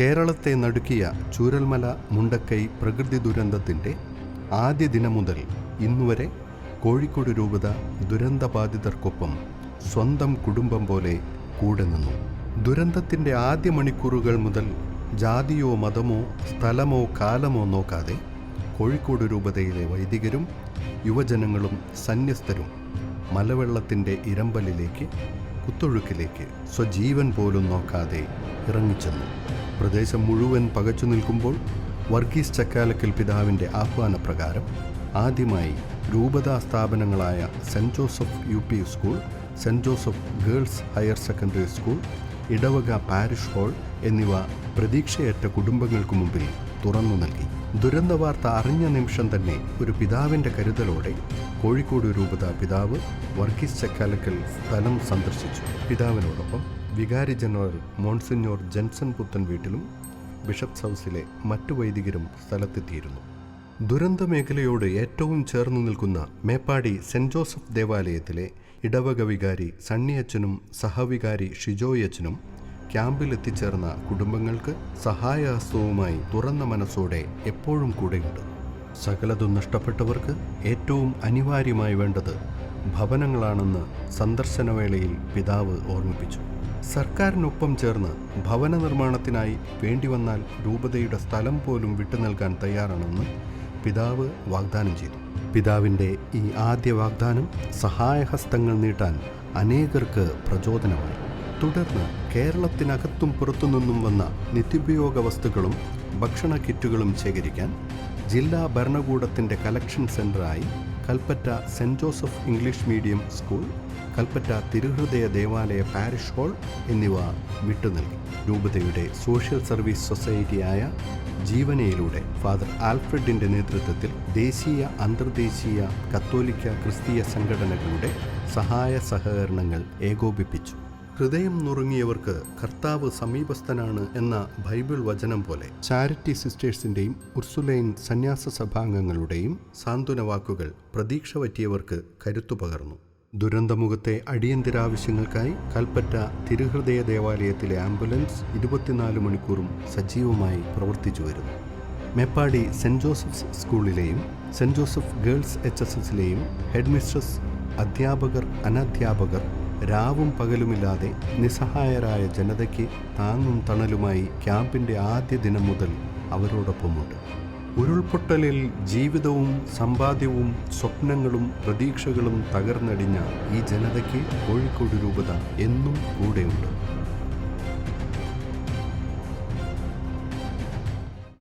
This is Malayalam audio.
കേരളത്തെ നടുക്കിയ ചൂരൽമല മുണ്ടക്കൈ പ്രകൃതി ദുരന്തത്തിന്റെ ആദ്യ ദിനം മുതൽ ഇന്നുവരെ കോഴിക്കോട് രൂപത ദുരന്തബാധിതർക്കൊപ്പം സ്വന്തം കുടുംബം പോലെ കൂടെ നിന്നു. ദുരന്തത്തിന്റെ ആദ്യ മണിക്കൂറുകൾ മുതൽ ജാതിയോ മതമോ സ്ഥലമോ കാലമോ നോക്കാതെ കോഴിക്കോട് രൂപതയിലെ വൈദികരും യുവജനങ്ങളും സന്യസ്തരും മലവെള്ളത്തിന്റെ ഇരമ്പലിലേക്ക് കുത്തൊഴുക്കിലേക്ക് സ്വജീവൻ പോലും നോക്കാതെ ഇറങ്ങിച്ചെന്നു. പ്രദേശം മുഴുവൻ പകച്ചു നിൽക്കുമ്പോൾ വർഗീസ് ചക്കാലക്കൽ പിതാവിന്റെ ആഹ്വാനപ്രകാരം ആദ്യമായി രൂപതാ സ്ഥാപനങ്ങളായ saint Joseph U P school saint Joseph girls higher secondary school ഇടവക പാരിഷ് ഹാൾ എന്നിവ പ്രതീക്ഷയേറ്റ കുടുംബങ്ങൾക്ക് മുമ്പിൽ തുറന്നു നൽകി. ദുരന്ത വാർത്ത അറിഞ്ഞ നിമിഷം തന്നെ ഒരു പിതാവിന്റെ കരുതലോടെ കോഴിക്കോട് രൂപത പിതാവ് വർഗീസ് ചക്കാലക്കൽ സ്ഥലം സന്ദർശിച്ചു. പിതാവിനോടൊപ്പം വികാരി ജനറൽ മോൺസിഞ്ഞോർ ജെൻസൺ പുത്തൻ വീട്ടിലും ബിഷപ്സ് ഹൗസിലെ മറ്റു വൈദികരും സ്ഥലത്തെത്തിയിരുന്നു. ദുരന്ത മേഖലയോട് ഏറ്റവും ചേർന്നു നിൽക്കുന്ന മേപ്പാടി സെന്റ് ജോസഫ് ദേവാലയത്തിലെ ഇടവക വികാരി സണ്ണിയച്ചനും സഹവികാരി ഷിജോയച്ചനും ക്യാമ്പിൽ എത്തിച്ചേർന്ന കുടുംബങ്ങൾക്ക് സഹായഹസ്തവുമായി തുറന്ന മനസ്സോടെ എപ്പോഴും കൂടെയുണ്ട്. സകലതും നഷ്ടപ്പെട്ടവർക്ക് ഏറ്റവും അനിവാര്യമായി വേണ്ടത് ഭവനങ്ങളാണെന്ന് സന്ദർശനവേളയിൽ പിതാവ് ഓർമ്മിപ്പിച്ചു. സർക്കാരിനൊപ്പം ചേർന്ന് ഭവന നിർമ്മാണത്തിനായി വേണ്ടിവന്നാൽ രൂപതയുടെ സ്ഥലം പോലും വിട്ടു നൽകാൻ തയ്യാറാണെന്ന് പിതാവ് വാഗ്ദാനം ചെയ്തു. പിതാവിന്റെ ഈ ആദ്യ വാഗ്ദാനം സഹായഹസ്തങ്ങൾ നീട്ടാൻ അനേകർക്ക് പ്രചോദനമായി. തുടർന്ന് കേരളത്തിനകത്തും പുറത്തുനിന്നും വന്ന നിത്യോപയോഗ വസ്തുക്കളും ഭക്ഷണ കിറ്റുകളും ശേഖരിക്കാൻ ജില്ലാ ഭരണകൂടത്തിന്റെ collection സെന്ററായി Kalpetta saint Joseph English medium school Kalpetta തിരുഹൃദയ ദേവാലയ പാരിഷ് ഹാൾ എന്നിവ വിട്ടുനൽകി രൂപതയുടെ സോഷ്യൽ സർവീസ് സൊസൈറ്റിയായ ജീവനയിലൂടെ ഫാദർ ആൽഫ്രഡിന്റെ നേതൃത്വത്തിൽ ദേശീയ അന്തർദേശീയ കത്തോലിക്ക ക്രിസ്തീയ സംഘടനകളുടെ സഹായ സഹകരണങ്ങൾ ഏകോപിപ്പിച്ചു. ഹൃദയം നുറുങ്ങിയവർക്ക് കർത്താവ് സമീപസ്ഥനാണ് എന്ന ബൈബിൾ വചനം പോലെ ചാരിറ്റി സിസ്റ്റേഴ്സിന്റെയും ഉർസുലൈൻ സന്യാസ സഭാംഗങ്ങളുടെയും സാന്ത്വന വാക്കുകൾ പ്രതീക്ഷ പറ്റിയവർക്ക് കരുത്തു പകർന്നു. ദുരന്തമുഖത്തെ അടിയന്തരാവശ്യങ്ങൾക്കായി കൽപ്പറ്റ തിരുഹൃദയ ദേവാലയത്തിലെ ആംബുലൻസ് ഇരുപത്തിനാല് മണിക്കൂറും സജീവമായി പ്രവർത്തിച്ചു വരുന്നു. Meppadi saint Joseph's സ്കൂളിലെയും saint Joseph girls H S എസിലെയും headmistress അധ്യാപകർ അനധ്യാപകർ രാവും പകലുമില്ലാതെ നിസ്സഹായരായ ജനതയ്ക്ക് താങ്ങും തണലുമായി ക്യാമ്പിന്റെ ആദ്യ ദിനം മുതൽ അവരോടൊപ്പമുണ്ട്. ഉരുൾപൊട്ടലിൽ ജീവിതവും സമ്പാദ്യവും സ്വപ്നങ്ങളും പ്രതീക്ഷകളും തകർന്നടിഞ്ഞ ഈ ജനതയ്ക്ക് കോഴിക്കോട് രൂപത എന്നും കൂടെയുണ്ട്.